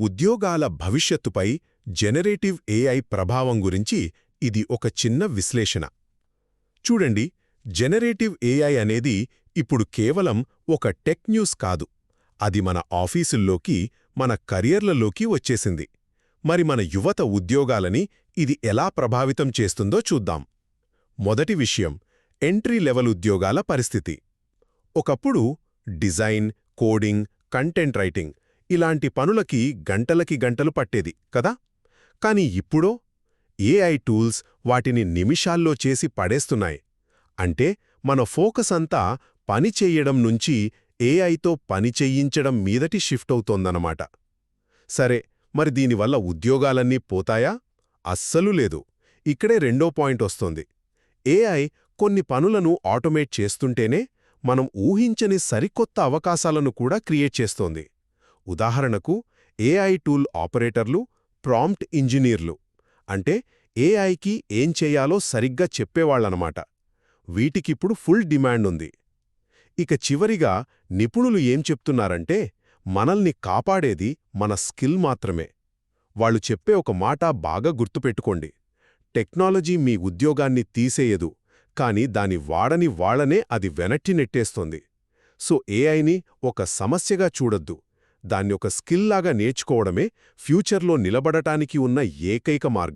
ఉద్యోగాల భవిష్యత్తుపై generative AI ప్రభావం గురించి ఇది ఒక చిన్న విశ్లేషణ. చూడండి జెనరేటివ్ ఏఐ అనేది ఇప్పుడు కేవలం ఒక టెక్ న్యూస్ కాదు. అది మన ఆఫీసుల్లోకి మన కరియర్లలోకి వచ్చేసింది. మరి మన యువత ఉద్యోగాలని ఇది ఎలా ప్రభావితం చేస్తుందో చూద్దాం. మొదటి విషయం ఎంట్రీ లెవెల్ ఉద్యోగాల పరిస్థితి. ఒకప్పుడు డిజైన్ కోడింగ్ కంటెంట్ రైటింగ్ ఇలాంటి పనులకి గంటలకి గంటలు పట్టేది కదా? కాని ఇప్పుడో? ఏఐ టూల్స్ వాటిని నిమిషాల్లో చేసి పడేస్తున్నాయి. అంటే మన ఫోకస్ అంతా పని చెయ్యడం నుంచి ఏఐతో పని చెయ్యించడం మీదటి షిఫ్ట్ అవుతోందన్నమాట. సరే మరి దీనివల్ల ఉద్యోగాలన్నీ పోతాయా? అస్సలు లేదు. ఇక్కడే రెండో పాయింట్ వస్తోంది. ఏఐ కొన్ని పనులను ఆటోమేట్ చేస్తుంటేనే మనం ఊహించని సరికొత్త అవకాశాలను కూడా క్రియేట్ చేస్తోంది. ఉదాహరణకు ఏఐ టూల్ ఆపరేటర్లు ప్రాంప్ట్ ఇంజనీర్లు. అంటే ఏఐకి ఏం చేయాలో సరిగ్గా చెప్పేవాళ్ళనమాట వీటికిప్పుడు ఫుల్ డిమాండ్ ఉంది ఇక చివరిగా నిపుణులు ఏం చెప్తున్నారంటే మనల్ని కాపాడేది మన స్కిల్ మాత్రమే. వాళ్ళు చెప్పే ఒక మాట బాగా గుర్తుపెట్టుకోండి. టెక్నాలజీ మీ ఉద్యోగాన్ని తీసేయదు కాని దాని వాడని వాళ్ళనే అది వెనట్టి నెట్టేస్తోంది. సో ఏఐని ఒక సమస్యగా చూడొద్దు. దాన్ని ఒక స్కిల్లాగా నేర్చుకోవడమే ఫ్యూచర్లో నిలబడటానికి ఉన్న ఏకైక మార్గం.